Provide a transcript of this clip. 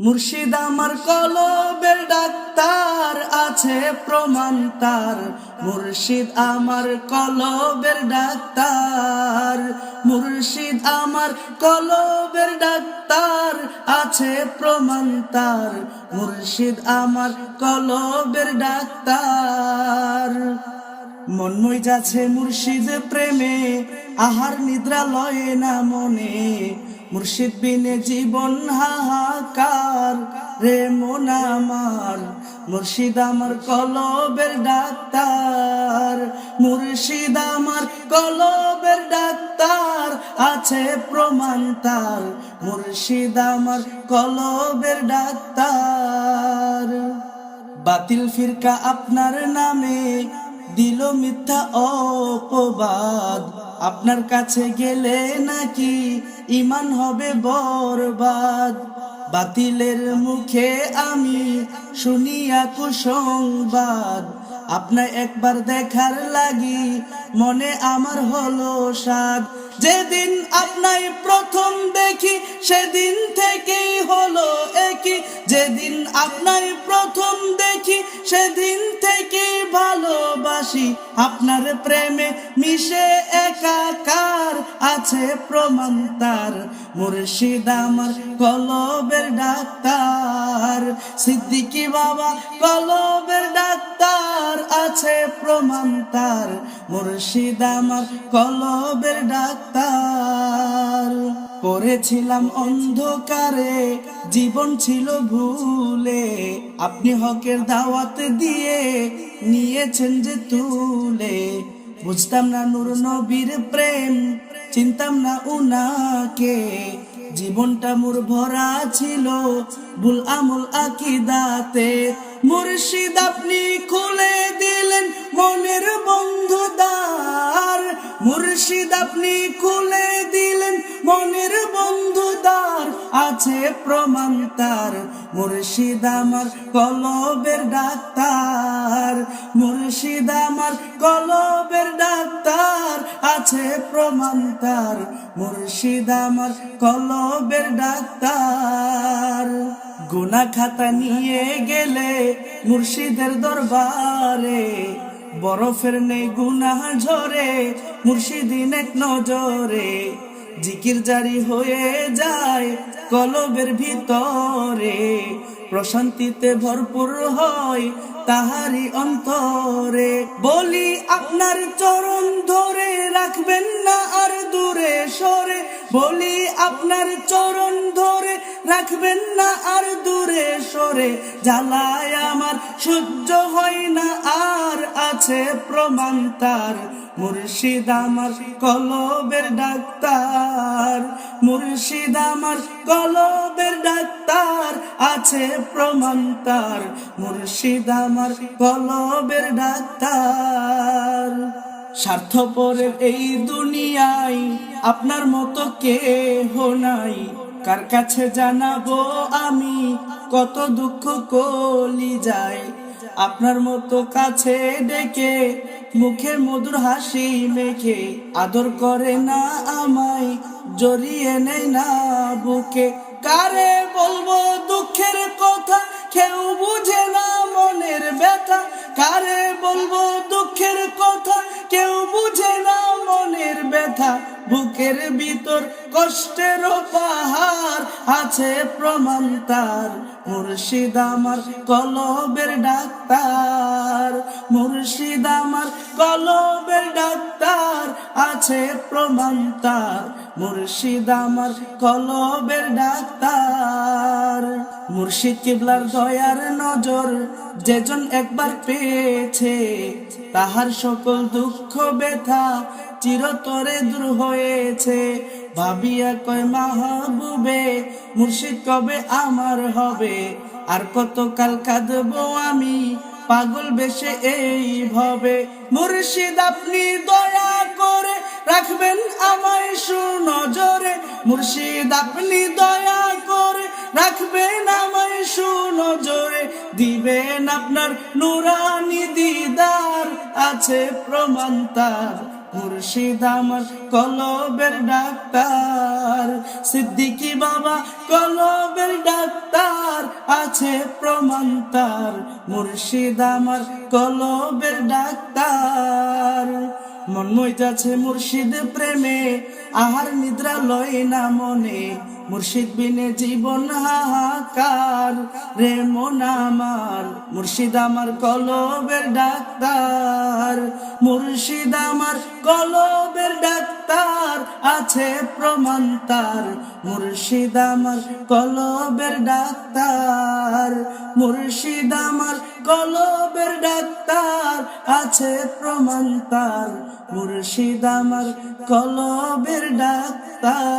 মুর্শিদ আমার কলবের ডাক্তার আছে প্রমাণ তার। মুর্শিদ আমার কলবের ডাক্তার, মুর্শিদ আমার কলবের ডাক্তার আছে প্রমাণ তার। মুর্শিদ আমার কলবের ডাক্তার। মনময় যাচ্ছে মুর্শিদ প্রেমে, আহার নিদ্রা লয় না মনে। মুর্শিদ বিনে জীবন হাহাকার। রে মন আমার, মুর্শিদ আমার কলবের ডাক্তার। মুর্শিদ আমার কলবের ডাক্তার, আছে প্রমাণ তার। মুর্শিদ আমার কলবের ডাক্তার। বাতিল ফিরকা আপনার নামে, দিল মিথ্যা অপবাদ। আপনার কাছে গেলে নাকি ইমান হবে বরবাদ? বাতিলের মুখে আমি শুনিয়া কুসংবাদ। আপনার একবার দেখার লাগি, মনে আমার হলো সাদ যেদিন আপনাই প্রথম দেখি, সেদিন থেকেই হলো একই। যেদিন আপনাই প্রথম দেখি, সেদিন ভালোবাসি, আপনার প্রেমে মিশে একাকার আছে প্রমাণ তার। মুর্শিদ আমার কলবের ডাক্তার, সিদ্দিকি বাবা কলবের ডাক্তার আছে প্রমাণ তার। মুর্শিদ আমার কলবের ডাক্তার। পড়েছিলাম অন্ধকারে, জীবন ছিল ভুলে। আপনি হকের দাওয়াত দিয়ে নিয়েছেন যে তুলে। বুঝতাম না নূর নবীর প্রেম, চিনতাম না উনাকে। জীবনটা মোর ভরা ছিল ভুল আমল আকিদাতে। মুর্শিদ আপনি খুলে দিলেন মনের বন্ধু দ্বার। মুর্শিদ আপনি খুলে দিলেন, মনের বন্ধু দ্বার আছে প্রমাণ তার। মুর্শিদ আমার কলবের ডাক্তার, মুর্শিদ আমার কলবের ডাক্তার আছে প্রমাণ তার। মুর্শিদ আমার কলবের ডাক্তার। গুনা খাতা নিয়ে গেলে মুর্শিদের দরবারে বরফের নেই গুনা ঝরে, মুর্শিদিন এক নজরে। জিকির জারি হয়ে যায় কলবের ভিতরে। প্রশান্তিতে ভরপুর হয় তাহারি অন্তরে। বলি, আপনার চরণ ধরে রাখবেন না আর দূরে সরে। বলি, আপনার চরণ ধরে রাখবেন না আর দূরে সরে। জ্বালায় আমার সহ্য হয় না আছে প্রমাণ তার। মুর্শিদ আমার কলবের ডাক্তার। মুর্শিদ আমার কলবের ডাক্তার আছে প্রমাণ তার। মুর্শিদ আমার কলবের ডাক্তার। স্বার্থপরের এই দুনিয়ায় আপনার মতো কেহ নাই। কার কাছে জানাব আমি কত দুঃখ কলি যায় আপনার মতো কাছে ডেকে মুখে মধুর হাসি মেখে। আদর করে না আমায়, জড়িয়ে নেয় না বুকে। কারে বলব দুঃখের কথা? বুকের ভিতর কষ্টের পাহাড় আছে প্রমাণ তার। মুর্শিদ আমার কলবের ডাক্তার, মুর্শিদ আমার কলবের ডাক্তার আছে প্রমাণ তার। মুর্শিদ আমার কলবের ডাক্তার। মুর্শিদ কিবলার দয়ার নজর যেজন একবার পেয়েছে, তাহার সকল দুঃখ, ব্যথা চিরতরে দূর হয়েছে। ভাবিয়া কয়, মাহবুবে, মুর্শিদ কবে আমার হবে? আর কত কাল কাঁদবো আমি, পাগল বেশে এই ভবে। মুর্শিদ, আপনি দয়া করে রাখবেন আমায় সুনজরে। মুর্শিদ, আপনি দয়া করে রাখবেন আমায় সুনজরে। দিবেন আপনার নুরানি দিদার, আছে প্রমাণ তার। মুর্শিদ আমার কলবের ডাক্তার, সিদ্দিকি বাবা কলবের ডাক্তার, আছে প্রমাণ তার। মুর্শিদ আমার কলবের ডাক্তার, মন মইতাছে মুর্শিদ প্রেমে আহার নিদ্রা লয় না মনে, মুর্শিদ বিনে জীবন হাহাকার। রে মন আমার, মুর্শিদ আমার কলবের ডাক্তার। মুর্শিদ আমার কলবের ডাক্তার, আছে প্রমাণ তার। মুর্শিদ আমার কলবের ডাক্তার, মুর্শিদ আমার কলবের ডাক্তার আছে প্রমাণ তার। মুর্শিদ আমার কলবের ডাক্তার।